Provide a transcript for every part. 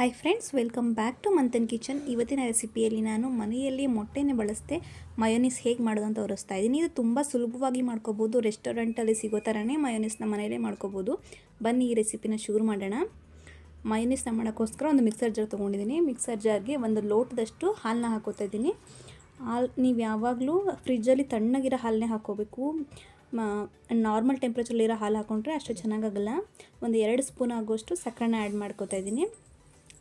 Hi friends welcome back to Manthan kitchen ಇವತ್ತಿನ ರೆಸಿಪಿಯಲ್ಲಿ ನಾನು ಮನೆಯಲ್ಲಿ ಮೊಟ್ಟೆನೇ ಬಳಸದೆ ಮಯೋನೀಸ್ ಹೇಗೆ ಮಾಡೋದು ಅಂತ ತೋರಿಸ್ತಾ ಇದ್ದೀನಿ. ಇದು ತುಂಬ ಸುಲಭವಾಗಿ ಮಾಡ್ಕೋಬೋದು ರೆಸ್ಟೋರೆಂಟಲ್ಲಿ ಸಿಗೋ ಥರನೇ ಮಯೋನೀಸ್ನ ಮನೆಯಲ್ಲೇ ಮಾಡ್ಕೋಬೋದು. ಬನ್ನಿ ಈ ರೆಸಿಪಿನ ಶುರು ಮಾಡೋಣ. ಮಯೋನೀಸ್ನ ಮಾಡೋಕ್ಕೋಸ್ಕರ ಒಂದು ಮಿಕ್ಸರ್ ಜಾರ್ ತೊಗೊಂಡಿದ್ದೀನಿ. ಮಿಕ್ಸರ್ ಜಾರ್ಗೆ ಒಂದು ಲೋಟದಷ್ಟು ಹಾಲನ್ನ ಹಾಕೋತಾ ಇದ್ದೀನಿ. ಹಾಲು, ನೀವು ಯಾವಾಗಲೂ ಫ್ರಿಜ್ಜಲ್ಲಿ ತಣ್ಣಗಿರೋ ಹಾಲನ್ನೇ ಹಾಕೋಬೇಕು ನಾರ್ಮಲ್ ಟೆಂಪ್ರೇಚರ್ಲಿರೋ ಹಾಲು ಹಾಕೊಂಡ್ರೆ ಅಷ್ಟು ಚೆನ್ನಾಗಾಗಲ್ಲ ಒಂದು ಎರಡು ಸ್ಪೂನ್ ಆಗುವಷ್ಟು ಸಕ್ಕರೆನ ಆ್ಯಡ್ ಮಾಡ್ಕೋತಾ ಇದ್ದೀನಿ.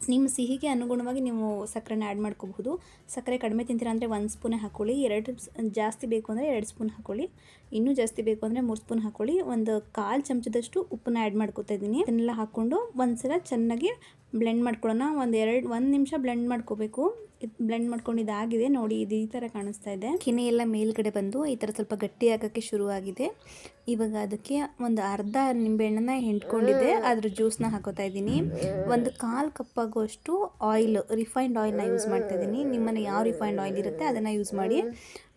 ನಿಮ್ಮ ಸಿಹಿಗೆ ಅನುಗುಣವಾಗಿ ನೀವು ಸಕ್ಕರೆನ ಆ್ಯಡ್ ಮಾಡ್ಕೋಬಹುದು. ಸಕ್ಕರೆ ಕಡಿಮೆ ತಿಂತೀರಾ ಅಂದರೆ ಒಂದು ಸ್ಪೂನೇ ಹಾಕ್ಕೊಳ್ಳಿ ಎರಡು ಜಾಸ್ತಿ ಬೇಕು ಅಂದರೆ ಎರಡು ಸ್ಪೂನ್ ಹಾಕ್ಕೊಳ್ಳಿ ಇನ್ನೂ ಜಾಸ್ತಿ ಬೇಕು ಅಂದರೆ ಮೂರು ಸ್ಪೂನ್ ಹಾಕ್ಕೊಳ್ಳಿ ಒಂದು ಕಾಲು ಚಮಚದಷ್ಟು ಉಪ್ಪನ್ನ ಆ್ಯಡ್ ಮಾಡ್ಕೊತಾ ಇದ್ದೀನಿ. ಅದನ್ನೆಲ್ಲ ಹಾಕ್ಕೊಂಡು ಒಂದ್ಸಲ ಚೆನ್ನಾಗಿ ಬ್ಲೆಂಡ್ ಮಾಡ್ಕೊಳ್ಳೋಣ. ಒಂದು ಎರಡು, ಒಂದು ನಿಮಿಷ ಬ್ಲೆಂಡ್ ಮಾಡ್ಕೋಬೇಕು. ಬ್ಲೆಂಡ್ ಮಾಡ್ಕೊಂಡು ಇದಾಗಿದೆ ನೋಡಿ, ಇದು ಈ ಥರ ಕಾಣಿಸ್ತಾ ಇದೆ. ಕಿನೆ ಎಲ್ಲ ಮೇಲ್ಗಡೆ ಬಂದು ಈ ಥರ ಸ್ವಲ್ಪ ಗಟ್ಟಿ ಆಗೋಕ್ಕೆ ಶುರುವಾಗಿದೆ. ಇವಾಗ ಅದಕ್ಕೆ ಒಂದು ಅರ್ಧ ನಿಂಬೆಹಣ್ಣನ್ನ ಹಿಂಡ್ಕೊಂಡಿದ್ದೆ. ಅದ್ರ ಜ್ಯೂಸ್ನ ಹಾಕೋತಾ ಇದ್ದೀನಿ. ಒಂದು ಕಾಲು ಕಪ್ ಆಗುವಷ್ಟು ಆಯಿಲ್ ರಿಫೈನ್ಡ್ ಆಯಿಲ್ನ ಯೂಸ್ ಮಾಡ್ತಾ ಇದ್ದೀನಿ. ನಿಮ್ಮನ್ನು ಯಾವ ರಿಫೈನ್ಡ್ ಆಯಿಲ್ ಇರುತ್ತೆ ಅದನ್ನು ಯೂಸ್ ಮಾಡಿ.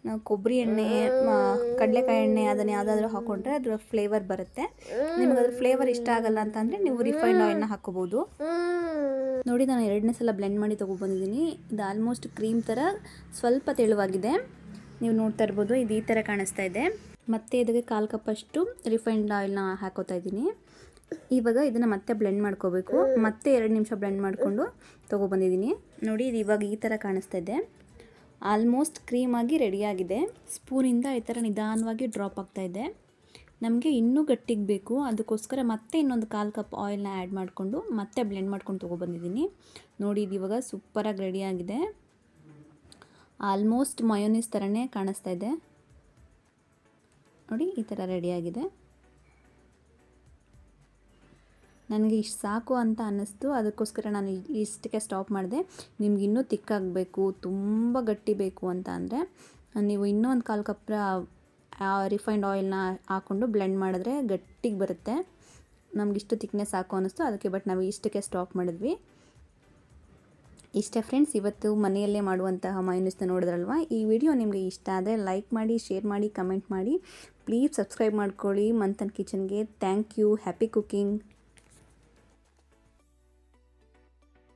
ನಾವು ಕೊಬ್ಬರಿ ಎಣ್ಣೆ ಕಡಲೆಕಾಯಿ ಎಣ್ಣೆ ಅದನ್ನು ಯಾವುದಾದ್ರೂ ಹಾಕೊಂಡ್ರೆ ಅದರ ಫ್ಲೇವರ್ ಬರುತ್ತೆ. ನಿಮಗೆ ಅದ್ರ ಫ್ಲೇವರ್ ಇಷ್ಟ ಆಗಲ್ಲ ಅಂತಂದರೆ ನೀವು ರಿಫೈನ್ಡ್ ಆಯಿಲ್ನ ಹಾಕೋಬೋದು. ನೋಡಿ, ನಾನು ಎರಡನೇ ಸಲ ಬ್ಲೆಂಡ್ ಮಾಡಿ ತೊಗೊಬಂದಿದ್ದೀನಿ ಇದು ಆಲ್ಮೋಸ್ಟ್ ಕ್ರೀಮ್ ಥರ ಸ್ವಲ್ಪ ತೆಳುವಾಗಿದೆ. ನೀವು ನೋಡ್ತಾ ಇರ್ಬೋದು, ಇದು ಈ ಥರ ಕಾಣಿಸ್ತಾ ಇದೆ. ಮತ್ತೆ ಇದಕ್ಕೆ ಕಾಲು ಕಪ್ಪಷ್ಟು ರಿಫೈನ್ಡ್ ಆಯಿಲ್ನ ಹಾಕೋತಾ ಇದ್ದೀನಿ. ಇವಾಗ ಇದನ್ನು ಮತ್ತೆ ಬ್ಲೆಂಡ್ ಮಾಡ್ಕೋಬೇಕು. ಮತ್ತೆ ಎರಡು ನಿಮಿಷ ಬ್ಲೆಂಡ್ ಮಾಡಿಕೊಂಡು ತೊಗೊಬಂದಿದ್ದೀನಿ ನೋಡಿ, ಇದು ಇವಾಗ ಈ ಥರ ಕಾಣಿಸ್ತಾ ಇದೆ. ಆಲ್ಮೋಸ್ಟ್ ಕ್ರೀಮಾಗಿ ರೆಡಿಯಾಗಿದೆ ಸ್ಪೂನಿಂದ ಈ ಥರ ನಿಧಾನವಾಗಿ ಡ್ರಾಪ್ ಆಗ್ತಾಯಿದೆ ನಮಗೆ ಇನ್ನೂ ಗಟ್ಟಿಗೆ ಬೇಕು. ಅದಕ್ಕೋಸ್ಕರ ಮತ್ತೆ ಇನ್ನೊಂದು ಕಾಲು ಕಪ್ ಆಯಿಲ್ನ ಆ್ಯಡ್ ಮಾಡಿಕೊಂಡು ಮತ್ತೆ ಬ್ಲೆಂಡ್ ಮಾಡ್ಕೊಂಡು ತೊಗೊಬಂದಿದ್ದೀನಿ. ನೋಡಿ, ಇದು ಇವಾಗ ಸೂಪರಾಗಿ ರೆಡಿಯಾಗಿದೆ ಆಲ್ಮೋಸ್ಟ್ ಮಯೋನೀಸ್ ಥರನೇ ಕಾಣಿಸ್ತಾ ಇದೆ. ನೋಡಿ, ಈ ಥರ ರೆಡಿಯಾಗಿದೆ ನನಗೆ ಇಷ್ಟು ಸಾಕು ಅಂತ ಅನ್ನಿಸ್ತು. ಅದಕ್ಕೋಸ್ಕರ ನಾನು ಇಷ್ಟಕ್ಕೆ ಸ್ಟಾಪ್ ಮಾಡಿದೆ. ನಿಮ್ಗೆ ಇನ್ನೂ ತಿಕ್ಕಾಗಬೇಕು, ತುಂಬ ಗಟ್ಟಿ ಬೇಕು ಅಂತ ಅಂದರೆ, ನೀವು ಇನ್ನೂ ಒಂದು ಕಾಲು ಕಪ್ ರಿಫೈನ್ಡ್ ಆಯಿಲ್ನ ಹಾಕ್ಕೊಂಡು ಬ್ಲೆಂಡ್ ಮಾಡಿದ್ರೆ ಗಟ್ಟಿಗೆ ಬರುತ್ತೆ. ನಮ್ಗೆ ಇಷ್ಟು ತಿಕ್ನೆಸ್ ಸಾಕು ಅನ್ನಿಸ್ತು. ಅದಕ್ಕೆ ಬಟ್ ನಾವು ಇಷ್ಟಕ್ಕೆ ಸ್ಟಾಪ್ ಮಾಡಿದ್ವಿ. ಇಷ್ಟೇ ಫ್ರೆಂಡ್ಸ್ ಇವತ್ತು ಮನೆಯಲ್ಲೇ ಮಾಡುವಂತಹ ಮೈನಸ್ನ ನೋಡಿದ್ರಲ್ವ? ಈ ವಿಡಿಯೋ ನಿಮಗೆ ಇಷ್ಟ ಆದರೆ ಲೈಕ್ ಮಾಡಿ ಶೇರ್ ಮಾಡಿ ಕಮೆಂಟ್ ಮಾಡಿ. ಪ್ಲೀಸ್ ಸಬ್ಸ್ಕ್ರೈಬ್ ಮಾಡ್ಕೊಳ್ಳಿ. ಮಂತನ್ ಕಿಚನ್ಗೆ ಥ್ಯಾಂಕ್ ಯು ಹ್ಯಾಪಿ ಕುಕಿಂಗ್